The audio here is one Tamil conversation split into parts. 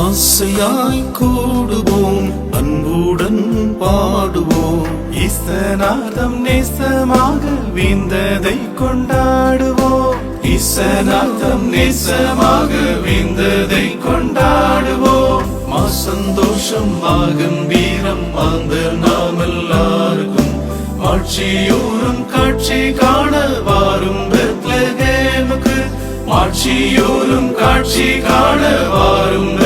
ஆசையாய் கூடுவோம் அன்புடன் பாடுவோம். இசநாதம் நேசமாக விந்ததை கொண்டாடுவோம். இசநாதம் நேசமாக விந்ததை கொண்டாடுவோம். மா சந்தோஷம் மாகம் வீரம் மாந்தர் நாம் எல்லாருக்கும். மாட்சியோரும் காட்சி காண வாரும் பெத்லகேமுக்கு. மாட்சியூரும் காட்சி காண வாரும்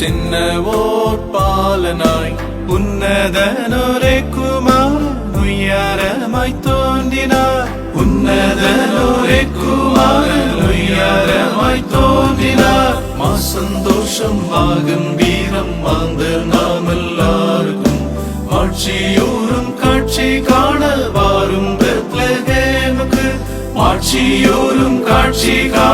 மீதினில் சின்ன ஓட்பாலனாய் உன்னதனொரே குமார் உயரமாய் தோன்றினார். உன்னதனொரே குமார் உயரமாய் தோன்றினார். மா சந்தோஷம் ஆகும் வீரம் மாந்தர் நாம் எல்லாருக்கும். ஆட்சியோரும் காட்சி காணல் வாரும் பெத்லகேமுக்கு. ஆட்சியோரும் காட்சி காண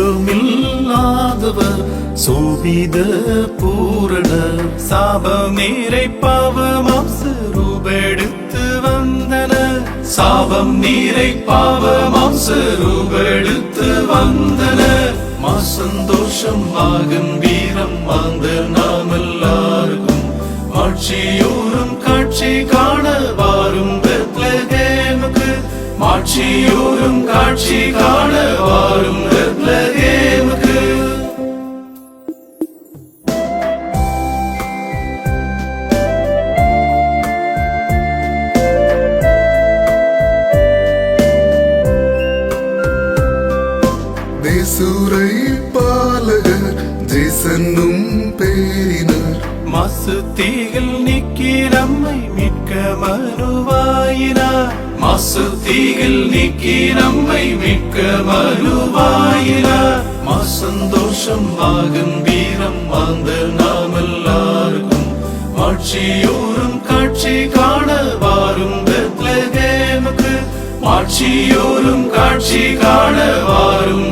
சாபமில்லாதவர் சோபித பூரண சாபமேரை பாவமாம் சிறுபெடுத்து ரூபெடுத்து வந்தன. சாபம் நீரை பாவமாம் சிறுபெடுத்து வந்தன. மா சந்தோஷம் ஆகும் வீரம் வாழ்ந்த நாம் எல்லாருக்கும் மாட்சியோரும் காட்சி காண வாரும் பெத்லகேமுக்கு. மாட்சியோரும் காட்சி காண தேசூரை பாலகர் ஜேசன்னும் பேரினர் மாசு தீயில் நீக்கி நம்மை மீட்க மனுவாயினார் மாசு தீயில் நீக்கி நம்மை மீட்க மனுவாயினார் மா ஆகும் வீரம் வாழ்ந்த நாம் எல்லாருக்கும் ஆட்சியோரும் காட்சி காண வாரும் பெத்லகேமுக்கு. மாட்சியோரும் காட்சி காண வாரும்